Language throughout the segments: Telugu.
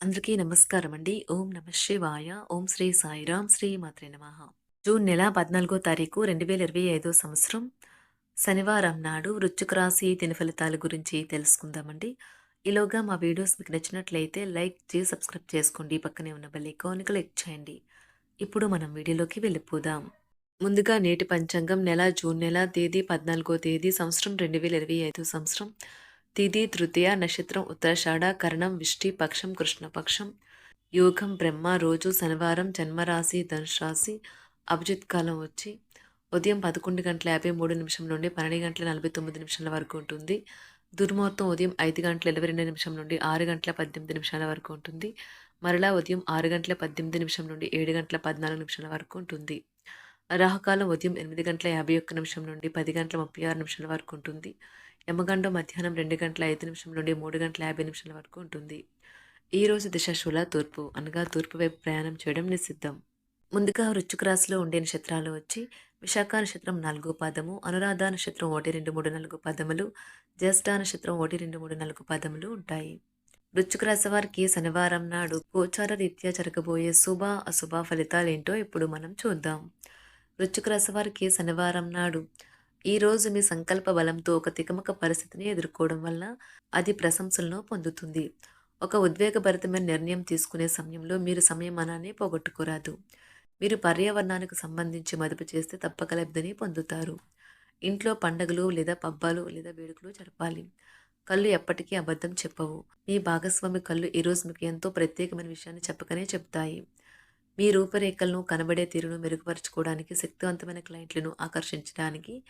అందరికీ నమస్కారం అండి. ఓం నమ శివాయ. ఓం శ్రీ సాయిరాం. శ్రీ మాత్రే నమ జూన్ నెల 14 తారీఖు 2025 సంవత్సరం శనివారం నాడు వృశ్చిక రాశి దిన ఫలితాల గురించి తెలుసుకుందామండి. ఈలోగా మా వీడియోస్ మీకు నచ్చినట్లయితే లైక్ చేసి సబ్స్క్రైబ్ చేసుకోండి. పక్కనే ఉన్న బెల్ ఐకాన్ క్లిక్ చేయండి. ఇప్పుడు మనం వీడియోలోకి వెళ్ళిపోదాం. ముందుగా నేటి పంచాంగం నెల జూన్ నెల తేదీ 14 తేదీ సంవత్సరం 2025 సంవత్సరం తిది తృతీయ నక్షత్రం ఉత్తరాషాఢ కరణం విష్టి పక్షం కృష్ణపక్షం యోగం బ్రహ్మ రోజు శనివారం జన్మరాశి ధనుసు రాశి అభిజిత్ కాలం వచ్చి ఉదయం పదకొండు గంటల యాభై మూడు నిమిషం నుండి పన్నెండు గంటల నలభై తొమ్మిది నిమిషాల వరకు ఉంటుంది. దుర్ముహూర్తం ఉదయం ఐదు గంటల ఇరవై రెండు నిమిషం నుండి ఆరు గంటల పద్దెనిమిది నిమిషాల వరకు ఉంటుంది. మరలా ఉదయం ఆరు గంటల పద్దెనిమిది నిమిషం నుండి ఏడు గంటల పద్నాలుగు నిమిషాల వరకు ఉంటుంది. రాహుకాలం ఉదయం ఎనిమిది గంటల యాభై ఒక్క నిమిషం నుండి పది గంటల ముప్పై ఆరు నిమిషాల వరకు ఉంటుంది. యమగండం మధ్యాహ్నం రెండు గంటల ఐదు నిమిషం నుండి మూడు గంటల యాభై నిమిషాల వరకు ఉంటుంది. ఈ రోజు దిశ శూల తూర్పు అనగా తూర్పు వైపు ప్రయాణం చేయడం నిషిద్ధం. ముందుగా వృశ్చిక రాశిలో ఉండే నక్షత్రాలు వచ్చి విశాఖ నక్షత్రం నాలుగు పాదము అనురాధ నక్షత్రం ఒకటి రెండు మూడు నాలుగు పదములు జ్యేష్ఠ నక్షత్రం ఒకటి రెండు మూడు నాలుగు పదములు ఉంటాయి. వృశ్చిక రాశి వారికి శనివారం నాడు గోచార రీత్యా జరగబోయే శుభ అశుభ ఫలితాలు ఏంటో ఇప్పుడు మనం చూద్దాం. వృశ్చిక రాశి వారికి శనివారం నాడు ఈరోజు మీ సంకల్ప బలంతో ఒక తికమక పరిస్థితిని ఎదుర్కోవడం వల్ల అది ప్రశంసలను పొందుతుంది. ఒక ఉద్వేగభరితమైన నిర్ణయం తీసుకునే సమయంలో మీరు సంయమనాన్ని పోగొట్టుకోరాదు. మీరు పర్యావరణానికి సంబంధించి మదుపు చేస్తే తప్పక లబ్ధిని పొందుతారు. ఇంట్లో పండగలు లేదా పబ్బాలు లేదా వేడుకలు జరపాలి. కళ్ళు ఎప్పటికీ అబద్ధం చెప్పవు. మీ భాగస్వామి కళ్ళు ఈరోజు మీకు ఎంతో ప్రత్యేకమైన విషయాన్ని చెప్పకనే చెప్తాయి మీ రూపురేఖలను కనబడే తీరును మెరుగుపరచుకోవడానికి శక్తివంతమైన క్లయింట్లను ఆకర్షించడానికి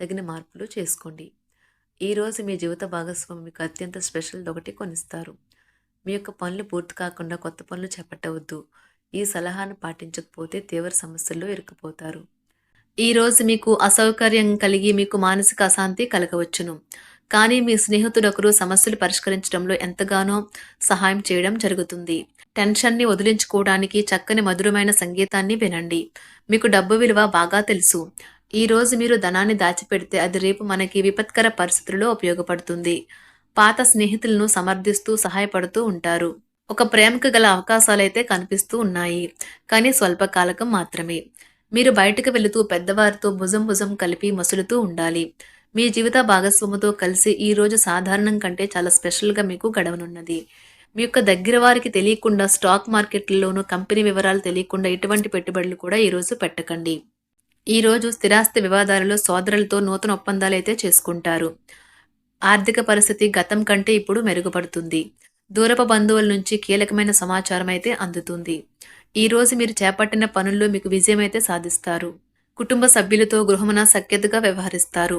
తగిన మార్పులు చేసుకోండి. ఈరోజు మీ జీవిత భాగస్వామి మీకు అత్యంత స్పెషల్ ఒకటి కొనిస్తారు. మీ యొక్క పనులు పూర్తి కాకుండా కొత్త పనులు చేపట్టవద్దు. ఈ సలహాను పాటించకపోతే తీవ్ర సమస్యల్లో ఇరుక్కుపోతారు. ఈరోజు మీకు అసౌకర్యం కలిగి మీకు మానసిక అశాంతి కలగవచ్చును. కానీ మీ స్నేహితుడొకరు సమస్యలు పరిష్కరించడంలో ఎంతగానో సహాయం చేయడం జరుగుతుంది. టెన్షన్ని వదిలించుకోవడానికి చక్కని మధురమైన సంగీతాన్ని వినండి. మీకు డబ్బు విలువ బాగా తెలుసు. ఈ రోజు మీరు ధనాన్ని దాచిపెడితే అది రేపు మనకి విపత్కర పరిస్థితుల్లో ఉపయోగపడుతుంది. పాత స్నేహితులను సమర్థిస్తూ సహాయపడుతూ ఉంటారు. ఒక ప్రేమకు గల అవకాశాలైతే కనిపిస్తూ ఉన్నాయి. కానీ స్వల్పకాలకం మాత్రమే. మీరు బయటకు వెళుతూ పెద్దవారితో భుజం భుజం కలిపి మసులుతూ ఉండాలి. మీ జీవిత భాగస్వామితో కలిసి ఈ రోజు సాధారణం కంటే చాలా స్పెషల్గా మీకు గడవనున్నది. మీ యొక్క దగ్గర వారికి తెలియకుండా స్టాక్ మార్కెట్లలోనూ కంపెనీ వివరాలు తెలియకుండా ఎటువంటి పెట్టుబడులు కూడా ఈరోజు పెట్టకండి. ఈరోజు స్థిరాస్తి వివాదాలలో సోదరులతో నూతన ఒప్పందాలు అయితే చేసుకుంటారు. ఆర్థిక పరిస్థితి గతం కంటే ఇప్పుడు మెరుగుపడుతుంది. దూరపు బంధువుల నుంచి కీలకమైన సమాచారం అయితే అందుతుంది. ఈ రోజు మీరు చేపట్టిన పనుల్లో మీకు విజయం అయితే సాధిస్తారు. కుటుంబ సభ్యులతో గృహమున సఖ్యతగా వ్యవహరిస్తారు.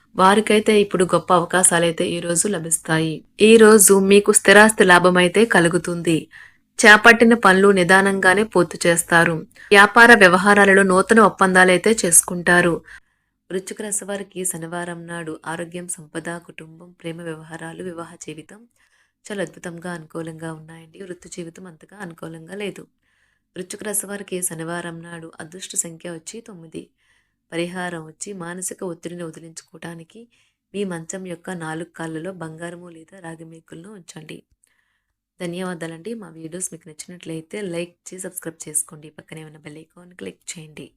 వారికైతే ఇప్పుడు గొప్ప అవకాశాలైతే ఈ రోజు లభిస్తాయి. ఈ రోజు మీకు స్థిరాస్తి లాభం అయితే కలుగుతుంది. చేపట్టిన పనులు నిదానంగానే పూర్తి చేస్తారు. వ్యాపార వ్యవహారాలలో నూతన ఒప్పందాలైతే చేసుకుంటారు. వృశ్చిక రాశి వారికి శనివారం నాడు ఆరోగ్యం సంపద కుటుంబం ప్రేమ వ్యవహారాలు వివాహ జీవితం చాలా అద్భుతంగా అనుకూలంగా ఉన్నాయండి. వృత్తి జీవితం అంతగా అనుకూలంగా లేదు. వృశ్చిక రాశి వారికి శనివారం నాడు అదృష్ట సంఖ్య వచ్చి తొమ్మిది. పరిహారం వచ్చి మానసిక ఒత్తిడిని వదిలించుకోవటానికి మీ మంచం యొక్క నాలుగు కాళ్ళలో బంగారము లేదా రాగి మేకులను ఉంచండి. ధన్యవాదాలండి. మా వీడియోస్ మీకు నచ్చినట్లయితే లైక్ చేసి సబ్స్క్రైబ్ చేసుకోండి. పక్కనే ఉన్న బెల్ ఐకాన్ క్లిక్ చేయండి.